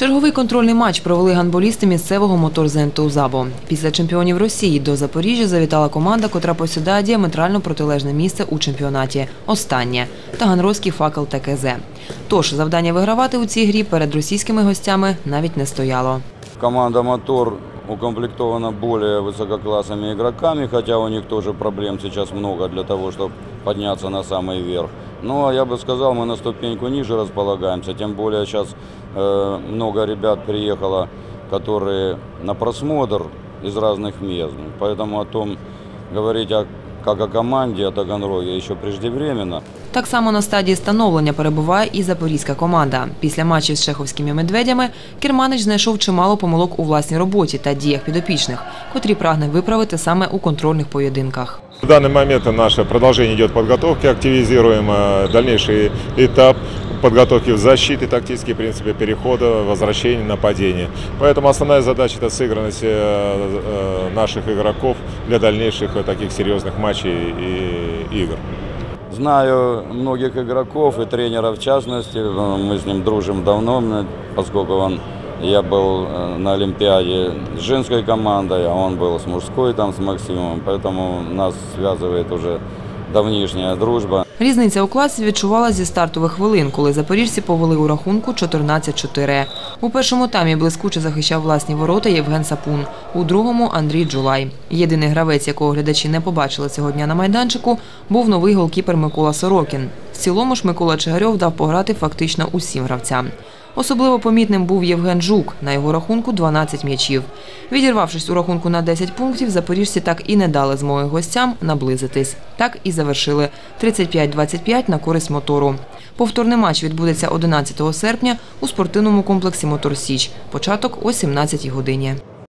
Черговий контрольний матч провели ганболісти місцевого моторзенту «Забо». Після чемпіонів Росії до Запоріжжя завітала команда, котра посідає діаметрально протилежне місце у чемпіонаті. Останнє – Таганрозький факел ТКЗ. Тож завдання вигравати у цій грі перед російськими гостями навіть не стояло. Команда «Мотор» укомплектована более высококлассными игроками, хотя у них тоже проблем сейчас много для того, чтобы подняться на самый верх. Ну, а я бы сказал, мы на ступеньку ниже располагаемся, тем более сейчас э, много ребят приехало, которые на просмотр из разных мест. Поэтому о том говорить о, как о команде, о Таганроге еще преждевременно. Так само на стадії становлення перебуває і запорізька команда. Після матчів з шеховськими медведями Керманич знайшов чимало помилок у власній роботі та діях підопічних, котрі прагне виправити саме у контрольних поєдинках. В данный момент наше продолжение идет подготовки, активизируем э, дальнейший этап Подготовки в защиты, тактические принципы перехода, возвращения, нападения. Поэтому основная задача – это сыгранность э, э, наших игроков для дальнейших э, таких серьезных матчей и игр. Знаю многих игроков и тренера в частности. Мы с ним дружим давно, поскольку он, я был на Олимпиаде с женской командой, а он был с мужской, там, с Максимом. Поэтому нас связывает уже давнишняя дружба. Різниця у класі відчувала зі стартових хвилин, коли запоріжці повели у рахунку 14-4. У першому таймі блискуче захищав власні ворота Євген Сапун, у другому – Андрій Джулай. Єдиний гравець, якого глядачі не побачили цього дня на майданчику, був новий голкіпер Микола Сорокін. Цілому ж Микола Чигарьов дав пограти фактично усім гравцям. Особливо помітним був Євген Жук, на його рахунку 12 м'ячів. Відірвавшись у рахунку на 10 пунктів, запоріжці так і не дали змоги гостям наблизитись. Так і завершили 35-25 на користь мотору. Повторний матч відбудеться 11 серпня у спортивному комплексі «Мотор Січ». Початок о 17 годині.